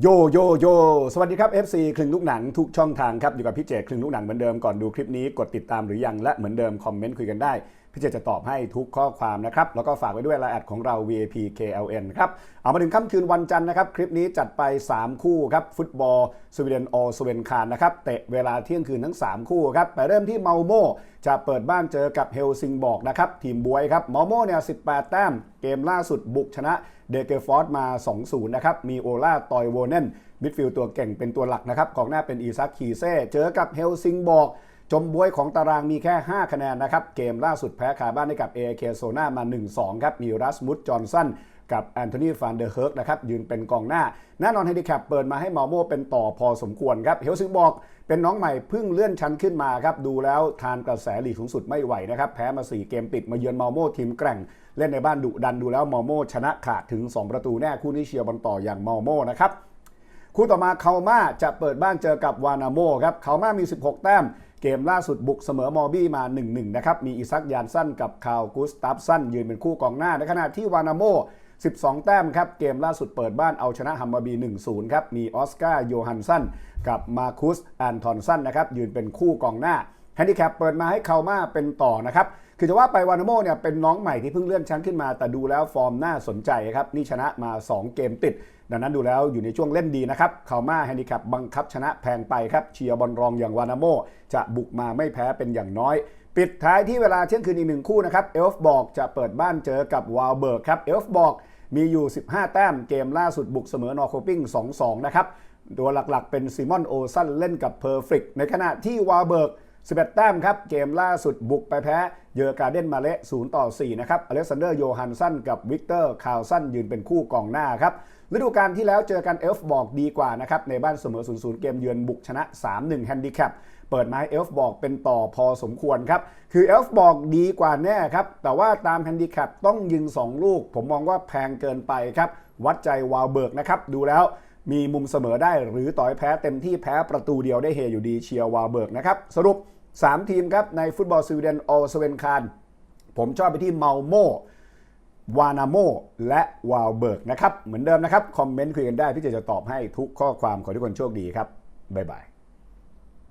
โยโยโยสวัสดีครับ FC คลึงลูกหนังทุกช่องทางครับอยู่กับพี่เจคลึงลูกหนังเหมือนเดิมก่อนดูคลิปนี้กดติดตามหรือยังและเหมือนเดิมคอมเมนต์คุยกันได้ พี่เจจะตอบให้ทุกข้อความนะครับ แล้วก็ฝากไว้ด้วยรายแอดของเรา VAP KLN ครับ เอามาถึงค่ำคืนวันจันทร์นะครับ คลิปนี้จัดไป 3 คู่ครับ ฟุตบอลสวีเดนออสเวนคานนะครับ เตะเวลาเที่ยงคืนทั้ง 3 คู่ครับ ไปเริ่มที่เมาโมจะเปิดบ้านเจอกับเฮลซิงบอกนะครับ ทีมบวยครับเมาโมเนี่ย 18 แต้ม เกมล่าสุดบุกชนะเดเกฟอร์ดมา 2-0 นะครับ มีโอล่าตอยโวเนนมิดฟิลด์ตัวเก่งเป็นตัวหลักนะครับกองหน้าเป็นอีซักคีเซ่เจอกับเฮลซิงบอก จมบวยของตารางมีแค่ 5 คะแนนนะครับ เกมล่าสุดแพ้คาบ้านให้กับ AK โซนามา 1-2 ครับ มีรัสมุดจอห์นสันกับแอนโทนีฟานเดอร์เฮิร์กนะครับ ยืนเป็นกองหน้า แน่นอนเฮดิแคปเปิดมาให้มาโมเป็นต่อพอสมควรครับ เฮลซิงบอกเป็นน้องใหม่เพิ่งเลื่อนชั้นขึ้นมาครับ ดูแล้วทานกระแสหลีกสูงสุดไม่ไหวนะครับ แพ้มา 4 เกมติดมาเยือนมาโมทีมแกร่ง เล่นในบ้านดุดันดูแล้วมาโมชนะขาดถึง 2 ประตูแน่คู่นี้เชียร์บอลต่ออย่างมาโมนะครับคู่ต่อมาคาม่าจะเปิดบ้านเจอกับวานาโมครับคาม่ามี 16 แต้ม เกมล่าสุดบุกเสมอมอบี้มา 1-1 นะครับ มีอิซักยานสั้นกับคาวกุสตัฟสั้นยืนเป็นคู่กองหน้า ในขณะที่วานาโม 12 แต้มครับ เกมล่าสุดเปิดบ้านเอาชนะฮัมมาร์บี 1-0 ครับ มีออสการ์โยฮันสันกับมาคุสแอนทอนสันนะครับยืนเป็นคู่กองหน้าแฮนดิแคปเปิดมาให้คาม่าเป็นต่อนะครับ คือจะว่าไปวานาโมเนี่ยเป็นน้องใหม่ที่เพิ่งเลื่อนชั้นขึ้นมา แต่ดูแล้วฟอร์มน่าสนใจครับ นี่ชนะมา 2 เกมติด ดังนั้นดูแล้วอยู่ในช่วงเล่นดีนะครับคามาแฮนดิแคปบังคับชนะแพงไปครับเชียร์บอลรองอย่างวานาโม จะบุกมาไม่แพ้เป็นอย่างน้อยปิดท้ายที่เวลาเที่ยงคืนอีกหนึ่งคู่นะครับเอลฟ์บอกจะเปิดบ้านเจอกับวาลเบิร์กครับเอลฟ์บอกมีอยู่ 15 แต้มเกมล่าสุดบุกเสมอนอร์โคปิง2-2 นะครับตัวหลักๆเป็นซิมอนโอซันเล่นกับเพอร์ฟริกในขณะที่วาลเบิร์ก 11 แต้มครับ เกมล่าสุดบุกไปแพ้ เยอการ์เดนมาเละ0ต่อ 4 นะครับ อเล็กซานเดอร์โยฮันสันกับวิกเตอร์คาวสันยืนเป็นคู่กองหน้าครับฤดูกาลที่แล้วเจอกันเอลฟ์บอกดีกว่านะครับ ในบ้านเสมอ 0-0 เกมเยือนบุกชนะ 3-1 แฮนดิแคปเปิดไม้เอลฟ์บอกเป็นต่อพอสมควรครับ คือเอลฟ์บอกดีกว่าแน่ครับ แต่ว่าตามแฮนดิแคปต้องยิง 2 ลูก ผมมองว่าแพงเกินไปครับ วัดใจวาลเบิร์กนะครับ ดูแล้ว มีมุมเสมอได้หรือต่อยแพ้เต็มที่แพ้ประตูเดียวได้เฮอยู่ดีเชียร์วาเบิร์กนะครับ สรุป 3 ทีมครับ ในฟุตบอลสวีเดนออสเวนคานผมชอบไปที่เมาโมวานาโมและวาลเบิร์กนะครับ เหมือนเดิมนะครับ คอมเมนต์คุยกันได้ พี่เจจะตอบให้ทุกข้อความขอทุกคนโชคดีครับ บ๊ายบาย